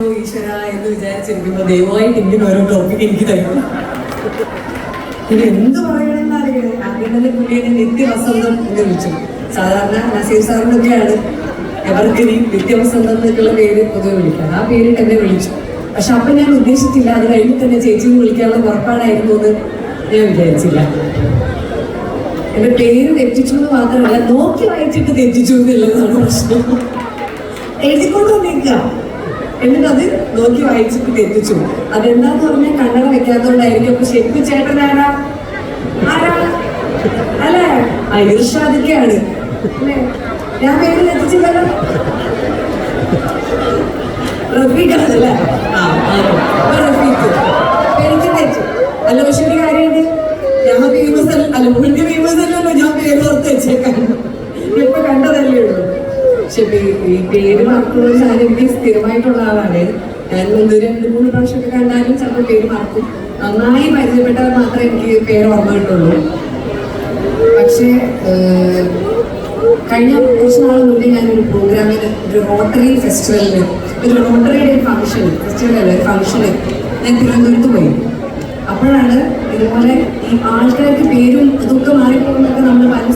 ഈശ്വര സാധാരണ എവർഗ്രീൻ നിത്യവസന്തം എന്നൊക്കെയുള്ള പേര് പൊതുവെ വിളിക്കാം ആ പേര് തന്നെ വിളിച്ചു. പക്ഷെ അപ്പൊ ഞാൻ ഉദ്ദേശിച്ചില്ല അത് കഴിഞ്ഞ് തന്നെ ചേച്ചിയും വിളിക്കാനുള്ള പുറപ്പാടായിരുന്നു എന്ന് ഞാൻ വിചാരിച്ചില്ല. എന്റെ പേര് തെറ്റിച്ചു എന്ന് മാത്രമല്ല നോക്കി വായിച്ചിട്ട് തെറ്റിച്ചു എന്നുള്ളതാണ് പ്രശ്നം. എഴുതിക്കൊണ്ട് വന്നേക്കാം എന്നിട്ട് അത് നോക്കി വായിച്ചിട്ട് തെറ്റിച്ചു അതെന്താന്ന് പറഞ്ഞാൽ കണ്ണട വെക്കാത്തോണ്ടായിരിക്കും അപ്പൊ ശരിക്കും ചേട്ടൻ ആരാ? ആരാ? അല്ലേ? ഇർഷാദിക്കാണ് ഞാൻ പേര് അപ്പൊ റഫീഖ്. അല്ല പക്ഷെ ഒരു കാര്യമുണ്ട് ഞാൻ ഫേമസ് അല്ല മുന്നേ ഫേമസ് അല്ലല്ലോ ഞാൻ പേര് ഓർത്ത് വെച്ചേക്കാൻ ഇപ്പൊ പക്ഷെ ഈ പേര് മറക്കുന്ന ഒരു സാധനം എനിക്ക് സ്ഥിരമായിട്ടുള്ള ആളാണ്. ഞാൻ ഒന്ന് രണ്ട് മൂന്ന് പ്രാവശ്യമൊക്കെ കണ്ടാലും ചിലപ്പോൾ പേര് മറക്കും. നന്നായി പരിചയപ്പെട്ടാൽ മാത്രമേ എനിക്ക് പേര് ഓർമ്മ കിട്ടുള്ളൂ. പക്ഷേ കഴിഞ്ഞ കുറച്ച് നാൾ മുന്നേ ഞാനൊരു പ്രോഗ്രാമിന് ഒരു റോട്ടറി ഫെസ്റ്റിവലിന് ഒരു റോട്ടറിയുടെ ഒരു ഫംഗ്ഷൻ ഫെസ്റ്റിവൽ അല്ല ഒരു ഫംഗ്ഷന് ഞാൻ തിരുവനന്തപുരത്ത് പോയി. അപ്പോഴാണ് ഇതുപോലെ ഈ ആൾക്കാർക്ക് പേരും